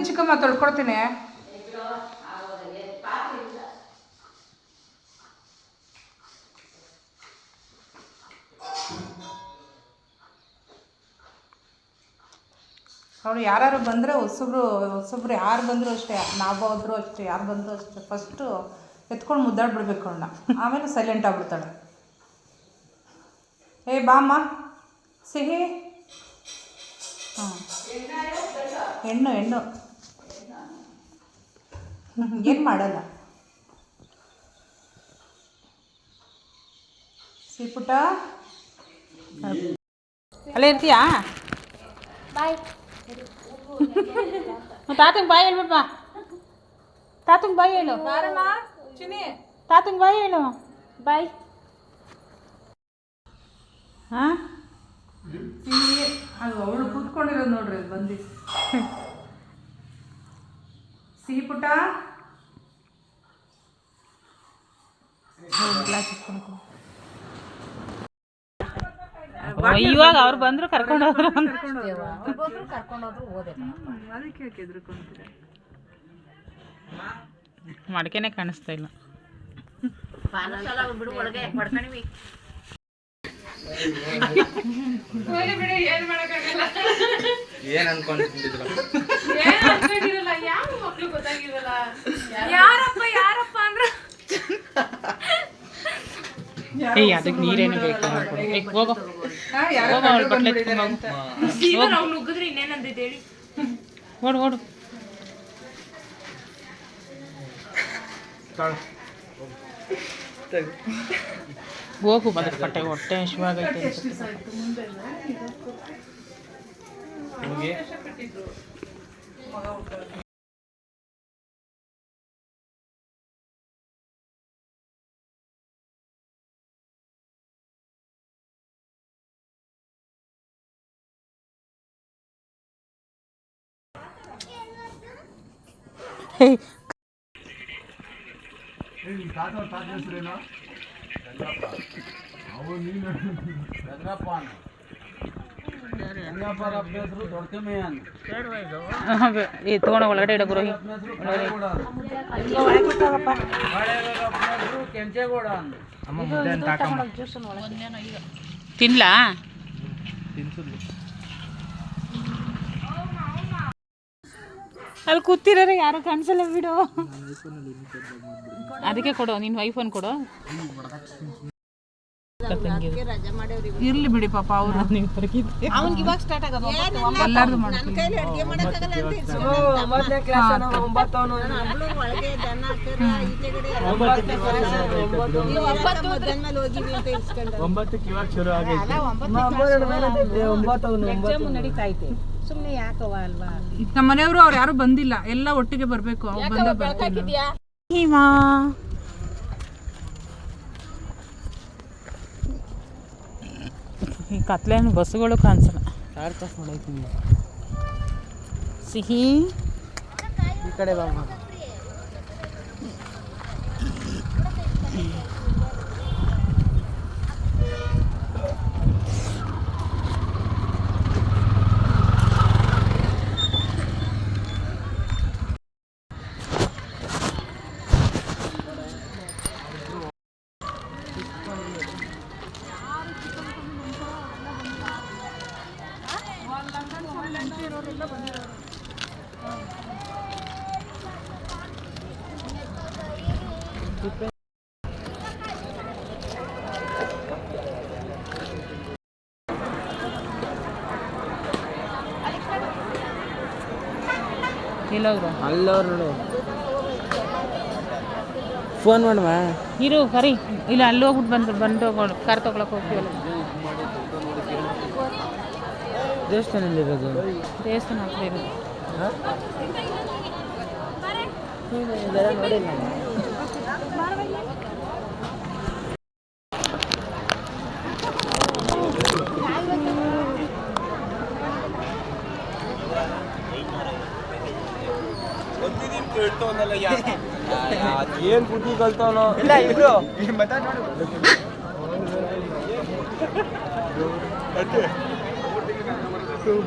ಬನ್ನಿ ಚಿಕ್ಕಮ್ಮ ತೊಳ್ಕೊಡ್ತೀನಿ. ಅವ್ರು ಯಾರು ಬಂದರೆ ಹೊಸಬ್ರು ಹೊಸಬ್ರು ಯಾರು ಬಂದರೂ ಅಷ್ಟೇ, ನಾವು ಹೋದ್ರು ಅಷ್ಟೇ, ಯಾರು ಬಂದರೂ ಅಷ್ಟೇ. ಫಸ್ಟು ಎತ್ಕೊಂಡು ಮುದ್ದಾಡ್ಬಿಡ್ಬೇಕು ಅವಳನ್ನ. ಆಮೇಲೆ ಸೈಲೆಂಟ್ ಆಗ್ಬಿಡ್ತಾಳೆ. ಏ ಬಾಮ್ಮ ಸಿಹಿ. ಹಾಂ ಹೆಣ್ಣು ಹೆಣ್ಣು. ಏನು ಮಾಡಲ್ಲ. ಸಿಪುಟ ಅಲ್ಲೇ ಇರ್ತೀಯಾ? ಬಾಯ್. ತಾತಂಗೆ ಬಾಯ್ ಬಾ. ತಾತಂಗೆ ಬಾಯ್ ಹೇಳು. ತಾತಂಗೆ ಬಾಯ್ ಹೇಳು. ಬಾಯ್. ಹಾಂ? ಅದು ಅವಳು ಕೂತ್ಕೊಂಡಿರೋದು ನೋಡ್ರಿ ಬಂದು. ಸಿಹಿ ಪುಟ್ಟ ಇವಾಗ ಅವ್ರು ಬಂದ್ರು ಕರ್ಕೊಂಡು ಹೋದ್ರು ಅದಕ್ಕೆ ಯಾಕೆ ಎದ್ರುಕೊಂತೀರ ಮಡಕೆನೆ ಕಾಣಿಸ್ತಾ ಇಲ್ಲ ಏನ್ ಅನ್ಕೊಂಡಿದ್ರು ಯಾರಪ್ಪ ಯಾರಪ್ಪ ಅಂದ್ರ? ಏಯ್ ಅದಕ್ಕೆ ನೀರೇನು ಬೇಕು ಏ, ಹೋಗೋ. ಹೋಗೋ ಅವ್ಳ ಬಟ್ಲೆ ಹೋಗು. ನುಗ್ಗಿದ್ರೆ ಇನ್ನೇನಂದಿದೆ ಹೇಳಿ. ಓಡು ಓಡು. ಹೋಗು ಅದ್ರ ಕಟ್ಟೆ ಹೊಟ್ಟೆ ಹಸಿವಾಗೈತೆ ಅನ್ಸುತ್ತೆ. ಏ ತಗೊಂಡ ಒಳಗಡೆ ಇಡ ಗುರು. ತಿನ್ಲಾ? ಅಲ್ಲಿ ಕೂತಿರೋರು ಯಾರು ಕಾಣಿಸಲ್ಲ ಬಿಡು. ಅದಕ್ಕೆ ಕೊಡು ನಿನ್ನ ಐಫೋನ್ ಕೊಡು. ಇರ್ಲಿ ಬಿಡಿ ಪಾಪ ಅವ್ರು ನೀವು ಅವ್ನಿಗೆ ಇವಾಗ ಸ್ಟಾರ್ಟ್ ಆಗೋದು ಎಲ್ಲಾರ್ದು ಮಾಡ್ತೀವಿ ಒಂಬತ್ತಕ್ಕೆ ಇವಾಗ ಶುರು ಆಗೈತೆ. ನಮ್ಮ ಮನೆಯವರು ಅವ್ರು ಯಾರು ಬಂದಿಲ್ಲ. ಎಲ್ಲ ಒಟ್ಟಿಗೆ ಬರಬೇಕು ಅವ್ರು ಬಂದ ಬರ್ತೀನಿ ಈ ಕತ್ಲೇನು ಬಸ್ಸುಗಳು ಕಾಣಿಸಲ್ಲ. ಸಿಹಿ. ಈ ಕಡೆ ಬಾಮ್ಮ ಎಲ್ಲೋದ್ರು? ಅಲ್ಲವ್ರು ಫೋನ್ ಮಾಡುವ? ಇರು ಕರಿ. ಇಲ್ಲ ಅಲ್ಲಿ ಹೋಗ್ಬಿಟ್ಟು ಬಂದು ಬಂದು ಹೋಗೋಣ. ಕಾರ್ ತೊಗೊಳಕ್ಕೆ ಹೋಗ್ತೀವಲ್ಲ. ದೇವಸ್ಥಾನದಲ್ಲಿರೋದು ದೇವಸ್ಥಾನ ಹತ್ರ ಇರೋದು. ಏನ್ ಬುದ್ಧಿ ಕಲ್ತವನು? ಇಲ್ಲ ಇಬ್ರು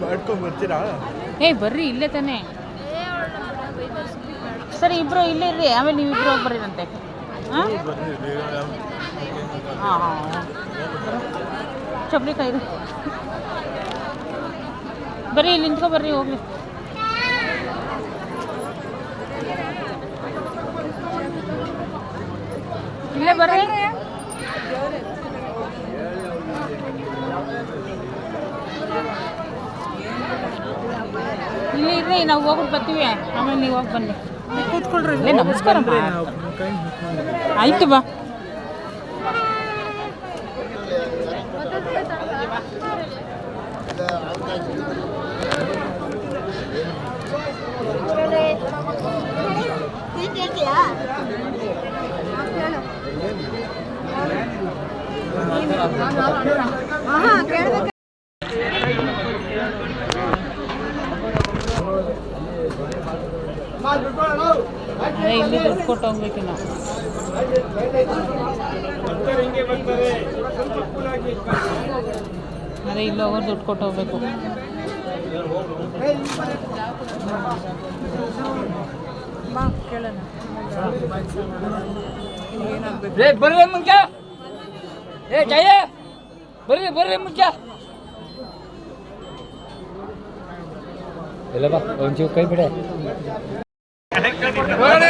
ಮಾಡ್ಕೊಂಡ್ ಬರ್ತೀರಾ ಏಯ್ ಬರ್ರಿ ಇಲ್ಲೇ ತಾನೆ. ಸರಿ ಇಬ್ರು ಇಲ್ಲೇ ಇರ್ರಿ ಆಮೇಲೆ ನೀವು ಇಬ್ರು ಹೋಗಿ ಬರ್ರಿರಂತೆ. ಹಾಂ? ಹಾಂ ಬರ್ರಿ ಇಲ್ಲಿ ನಿಂತ್ಕೊ ಬರ್ರಿ ಹೋಗ್ಲಿ. ಇಲ್ಲೇ ಬರ್ರಿ. ಇಲ್ಲಿ ಇರ್ರಿ ನಾವು ಹೋಗ್ಬಿಟ್ಟು ಬರ್ತೀವಿ. ಆಮೇಲೆ ನೀವು ಹೋಗಿ ಬನ್ನಿ. ಕೂತ್ಕೊಳ್ರಿ. ಇಲ್ಲೇ ನಮಸ್ಕಾರ. ಆಯ್ತು ಬಾ. ಇಲ್ಲಿ ದುಡ್ಡು ಕೊಟ್ಟು ಹೋಗ್ಬೇಕು ನಾವು ಅದೇ ಇಲ್ಲಿ ಹೋಗೋರು ದುಡ್ಡು ಕೊಟ್ಟು ಹೋಗ್ಬೇಕು ಬಾ ಕೇಳೋಣ ಏನಾಗಬೇಕು ಏ ಬರ್ರಿ ಮುಂಚೆ ಏ ಜಯ ಬರ್ರಿ ಬರ್ರಿ ಮುಂಚೆ ಇಲ್ಲ ಬಾ ಒಂಚೂರು ಕೈ ಬಿಡೆ ಬರ್ರಿ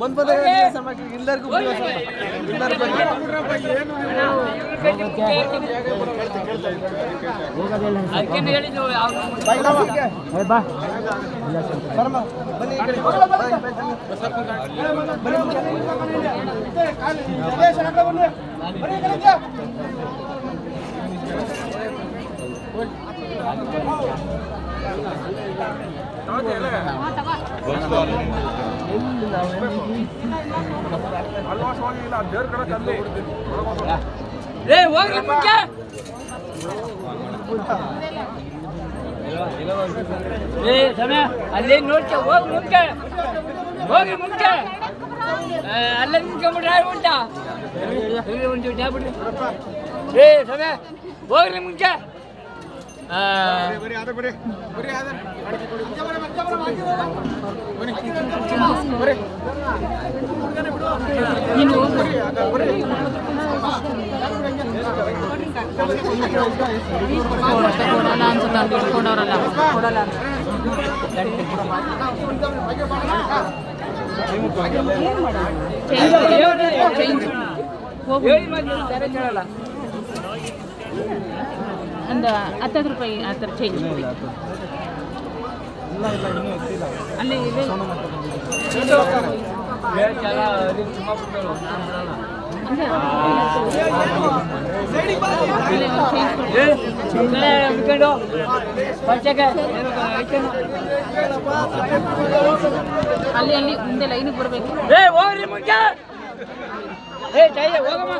ಬಂದ್ ಬಂದ ಎಲ್ಲರಿಗೂ ಅದಕ್ಕೆ ಹೇಳಿದ್ರು ಅವ್ರು ಬಾ ಏ ಹೋಗ್ರಿ ಮುಂಚೆ ಏ ಸಮಯ ಅಲ್ಲೇ ನೋಡ್ಕೆ ಹೋಗಿ ಮುಂಚೆ ಹೋಗಿ ಆ, ಅಲ್ಲೇ ನಿಂತ್ಕೊಂಡ್ಬಿಟ್ರೆ ಉಂಟಾ? ಒಂದು ಚಾ ಬಿಡ್ರಿ ಏ ಸಮಯ ಹೋಗ್ರಿ ಮುಂಚೆ ಕೊಡಲ್ಲ ಅನ್ಸುತ್ತೆ ಅಲ್ಲಿ ಇಟ್ಕೊಂಡವ್ರಲ್ಲ ಕೊಡಲ್ಲ ಒಂದು ಹತ್ತತ್ತು ರೂಪಾಯಿ ಆ ಥರ ಚೇಂಜ್ ಅಲ್ಲಿ ಇದೆ. ಏ, ಚಲ, ಅಲ್ಲಿ ಅಲ್ಲಿ ಮುಂದೆ ಲೈನಿಗೆ ಬರಬೇಕು. ಏ ಹೋಗ್ರಿ ಮುಂಚೆ. ಏ ಜಯ ಹೋಗಮ್ಮ.